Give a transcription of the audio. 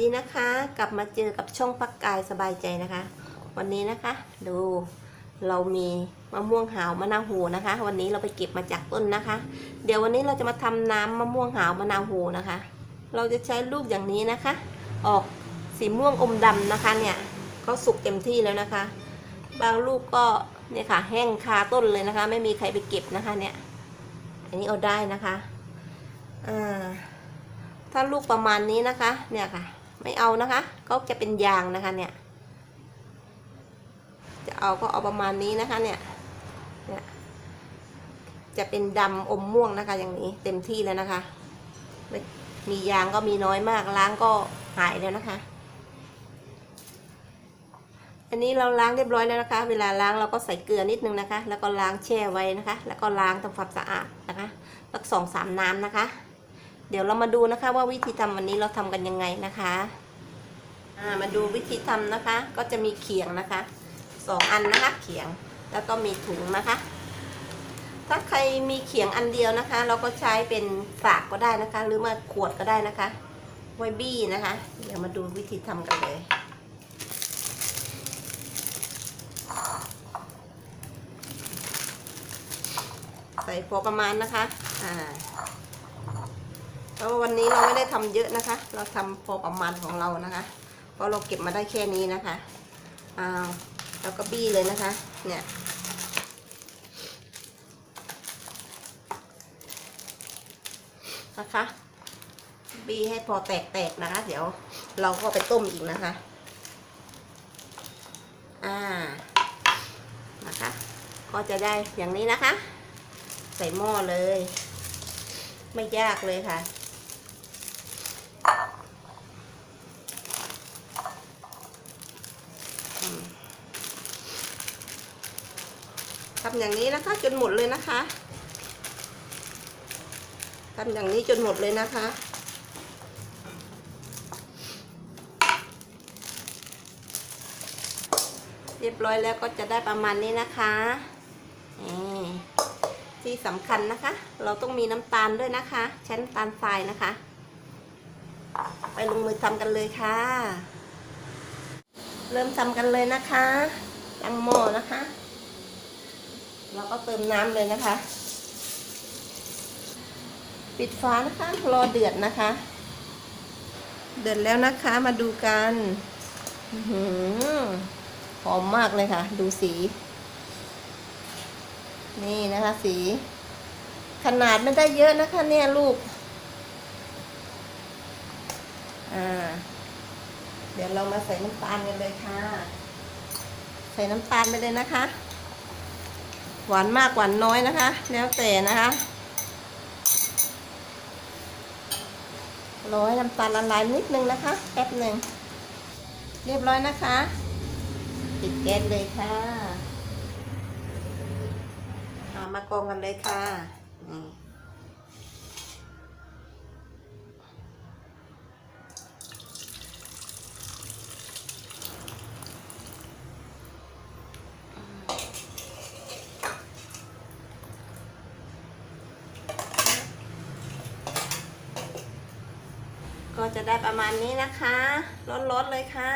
ดีนะคะ กลับมาเจอกับช่องพักกายสบายใจนะคะ วันนี้นะคะ ดูเรามีมะม่วงหาวมะนาวโหูนะคะ วันนี้เราไปเก็บมาจากต้นนะคะ เดี๋ยววันนี้เราจะมาทำน้ำมะม่วงหาวมะนาวโหูนะคะ เราจะใช้ลูกอย่างนี้นะคะ ออกสีม่วงอมดำนะคะเนี่ยก็สุกเต็มที่แล้วนะคะ บางลูกก็เนี่ยค่ะแห้งคาต้นเลยนะคะ ไม่มีใครไปเก็บนะคะเนี่ยอันนี้เอาได้นะคะอ่าถ้าลูกประมาณนี้นะคะ เนี่ยค่ะ ไม่เอานะคะ ก็จะเป็นยางนะคะเนี่ย จะเอาก็เอาประมาณนี้นะคะเนี่ย เนี่ย จะเป็นดำอมม่วงนะคะอย่างนี้เต็มที่แล้วนะคะ มียางก็มีน้อยมากล้างก็หายแล้วนะคะ อันนี้เราล้างเรียบร้อยแล้วนะคะ เวลาล้างเราก็ใส่เกลือนิดนึงนะคะ แล้วก็ล้างแช่ไว้นะคะ แล้วก็ล้างทำความสะอาดนะคะสักสองสามน้ำนะคะ เดี๋ยวเรามาดูนะคะว่าวิธีทำวันนี้เราทำกันยังไงนะคะ มาดูวิธีทำนะคะ ก็จะมีเขียงนะคะสองอันนะคะเขียงแล้วก็มีถุงนะคะ ถ้าใครมีเขียงอันเดียวนะคะ เราก็ใช้เป็นฝากก็ได้นะคะ หรือมาขวดก็ได้นะคะไวบี้นะคะ เดี๋ยวมาดูวิธีทำกันเลยใส่พอประมาณนะคะ อ่าเพราะว่าวันนี้เราไม่ได้ทำเยอะนะคะ เราทำพอประมาณของเรานะคะ เพราะเราเก็บมาได้แค่นี้นะคะอ้าวแล้วก็บี้เลยนะคะ เนี่ยนะคะ บี้ให้พอแตกๆนะคะ เดี๋ยวเราก็ไปต้มอีกนะคะ อ่า นะคะ ก็จะได้อย่างนี้นะคะ ใส่หม้อเลย ไม่ยากเลยค่ะ ทำอย่างนี้นะคะ จนหมดเลยนะคะทำอย่างนี้จนหมดเลยนะคะ เรียบร้อยแล้วก็จะได้ประมาณนี้นะคะนี่ที่สำคัญนะคะ เราต้องมีน้ำตาลด้วยนะคะใช้น้ำตาลทรายนะคะ ไปลงมือทำกันเลยค่ะ เริ่มทำกันเลยนะคะตั้งหม้อนะคะ แล้วก็เติมน้ำเลยนะคะ ปิดฟ้านะคะรอเดือดนะคะ เดือดแล้วนะคะมาดูกันหอหอมมากเลยค่ะ ดูสี นี่นะคะสี ขนาดไม่ได้เยอะนะคะ เนี่ยลูก อ่า เดี๋ยวเรามาใส่น้ำตาลกันเลยค่ะ ใส่น้ำตาลไปเลยนะคะ หวานมากหวานน้อยนะคะ แล้วแต่นะคะรอให้น้ำตาลละลายนิดนึงนะคะแป๊บหนึ่งเรียบร้อยนะคะปิดแก๊สเลยค่ะเอามากองกันเลยค่ะ ก็จะได้ประมาณนี้นะคะร้อนๆเลยค่ะ